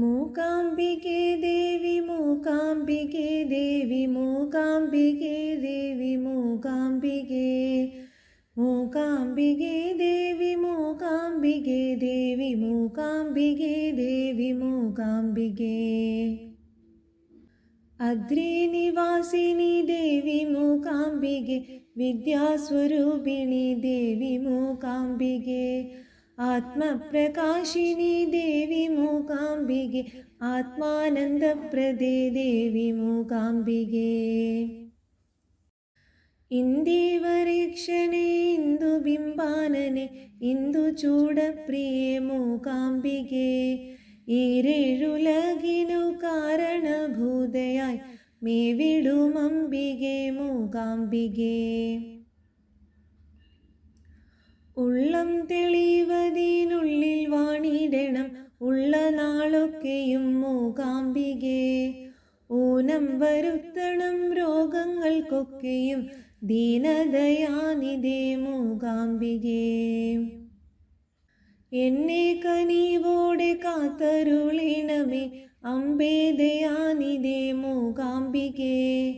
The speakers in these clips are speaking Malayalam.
मूकाम्बिके देवि मूकाम्बिके देवि मूकाम्बिके देवि मूकाम्बिके मूकाम्बिके देवि मूकाम्बिके देवि मूकाम्बिके देवि मूकाम्बिके अद्रिनिवासिनि देवि मूकाम्बिके विद्यास्वरूपिणि देवि मूकाम्बिके आत्मप्रकाशिनि देवि മൂകാംബികെ ആത്മാനന്ദപ്രദേ ദേവി മൂകാംബികേ. ഇന്ദീവരീക്ഷണേ ഇന്ദുബിംബാനനെ ഇന്ദുചൂടപ്രിയേ മൂകാംബികേ. ഈരേഴുലകിനു കാരണഭൂതയായി മേവിടുമംബികെ മൂകാംബികേ. ഉള്ളം തെളിവതിനുള്ളിൽ വാണിടണം ഉള്ള നാളൊക്കെയും മൂകാംബികേ. ഊനം വരുത്തണം രോഗങ്ങൾക്കൊക്കെയും ദീനദയാനിതേ മൂകാംബികേ. എന്നെ കനിവോടെ കാത്തരുളിണമേ അംബേദയാനിതേ മൂകാംബികേ.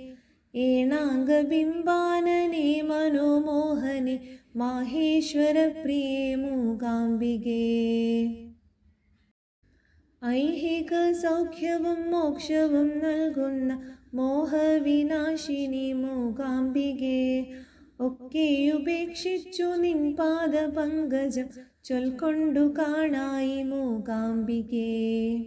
ഏണാംഗബിംബാനനെ മനോമോഹനെ മാഹേശ്വര പ്രിയേ മൂകാംബികേ. ഐഹിക സൗഖ്യവും മോക്ഷവും നൽകുന്ന മോഹവിനാശിനി മൂകാംബികെ. ഒക്കെ ഉപേക്ഷിച്ചു നിൻ പാദ പങ്കജം ചൊൽക്കൊണ്ടു കാണായി മൂകാംബികെ.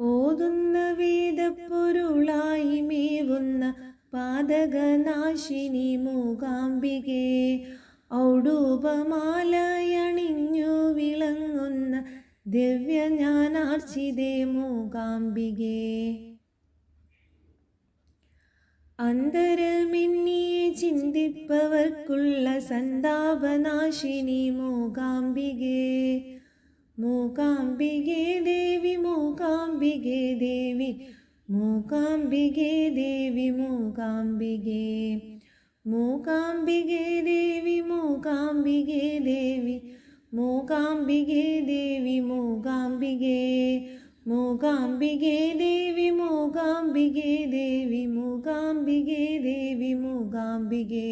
ഓതുന്ന വേദപ്പൊരുളായി മേവുന്ന പാതകനാശിനി മൂകാംബികെ. ഔടൂപമാലയണിഞ്ഞു വിളങ്ങുന്ന ദിവ്യജ്ഞാനാർച്ചിതേ മൂകാംബികേ. അന്തരമിന്നിയെ ചിന്തിപ്പവർക്കുള്ള സന്താപനാശിനി മൂകാംബികേ. മൂകാംബികേ ദേവി മൂകാംബികേ ദേവി മൂകാംബികേ ദേവി മൂകാംബികേ. മൂകാംബികേ ദേവി മൂകാംബികേ ദേവി മൂകാംബികേ ദേവി മൂകാംബികേ മൂകാംബികേ ദേവി മൂകാംബികേ ദേവി മൂകാംബികേ ദേവി മൂകാംബികേ